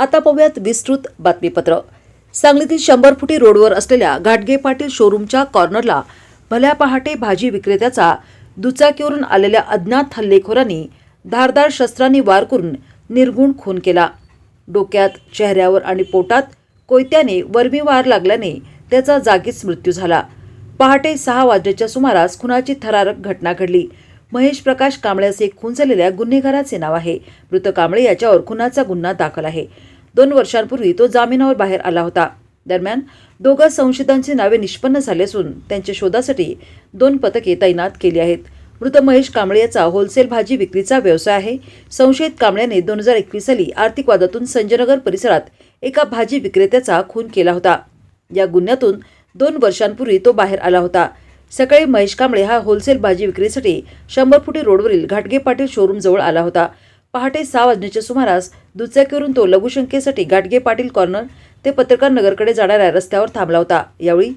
आता पाहूयात विस्तृत बातमीपत्र. सांगलीतील शंभर फुटी रोडवर असलेल्या घाटगे पाटील शोरूमच्या कॉर्नरला भल्या पहाटे भाजी विक्रेत्याचा दुचाकीवरून आलेल्या अज्ञात हल्लेखोरांनी धारदार शस्त्रांनी वार करून निर्गुण खून केला. डोक्यात चेहऱ्यावर आणि पोटात कोयत्याने वर्मी वार लागल्याने त्याचा जागीच मृत्यू झाला. पहाटे सहा वाजण्याच्या सुमारास खुनाची थरारक घटना घडली. महेश प्रकाश कांबळे असे खून झालेल्या गुन्हेगाराचे नाव आहे. मृत कांबळे याच्यावर खुनाचा गुन्हा दाखल आहे. दोन वर्षांपूर्वी तो जामिनावर बाहेर आला होता. दरम्यान दोघा संशयितांची नावे निष्पन्न झाली असून त्यांच्या शोधासाठी दोन पथके तैनात केली आहेत. मृत महेश कांबळे याचा होलसेल भाजी विक्रीचा व्यवसाय आहे. संशयित कांबळ्याने दोन हजार एकवीस साली आर्थिक वादातून संजयनगर परिसरात एका भाजी विक्रेत्याचा खून केला होता. या गुन्ह्यातून दोन वर्षांपूर्वी तो बाहेर आला होता. सकाळी महेश कांबळे हा होलसेल भाजी विक्रीसाठी शंभर फुटी रोडवरील घाटगे पाटील शोरूमजवळ आला होता. पहाटे सहा वाजण्याच्या सुमारास दुचाकीवरून तो लघुशंकेसाठी गाडगे पाटील कॉर्नर ते पत्रकार नगरकडे जाणाऱ्या रस्त्यावर थांबला होता. यावेळी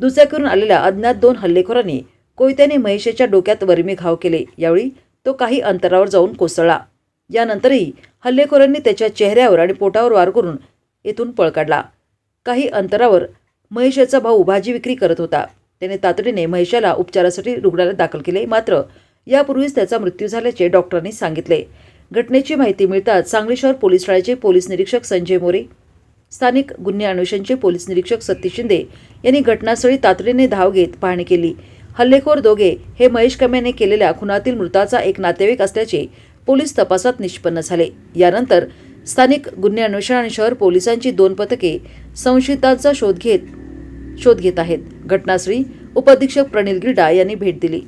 दुचाकीवरून आलेल्या अज्ञात दोन हल्लेखोरांनी कोयत्याने महेशच्या डोक्यात वरमी घाव केले. यावेळी तो काही अंतरावर जाऊन कोसळला. यानंतरही हल्लेखोरांनी त्याच्या चेहऱ्यावर आणि पोटावर वार करून येथून पळ काढला. काही अंतरावर महेशाचा भाऊ भाजी विक्री करत होता. त्याने तातडीने महेशाला उपचारासाठी रुग्णालयात दाखल केले. मात्र यापूर्वीच त्याचा मृत्यू झाल्याचे डॉक्टरांनी सांगितले. घटनेची माहिती मिळताच सांगली शहर पोलीस ठाण्याचे पोलीस निरीक्षक संजय मोरे स्थानिक गुन्हे अन्वेषणचे पोलीस निरीक्षक सतीश शिंदे यांनी घटनास्थळी तातडीने धाव घेत पाहणी केली. हल्लेखोर दोघे हे महेश कम्याने केलेल्या खुनातील मृताचा एक नातेवाईक असल्याचे पोलीस तपासात निष्पन्न झाले. यानंतर स्थानिक गुन्हे अन्वेषण आणि शहर पोलिसांची दोन पथके संशयितांचा शोध घेत शोध घेत आहेत. घटनास्थळी उपअधीक्षक प्रणिल गिरडा यांनी भेट दिली.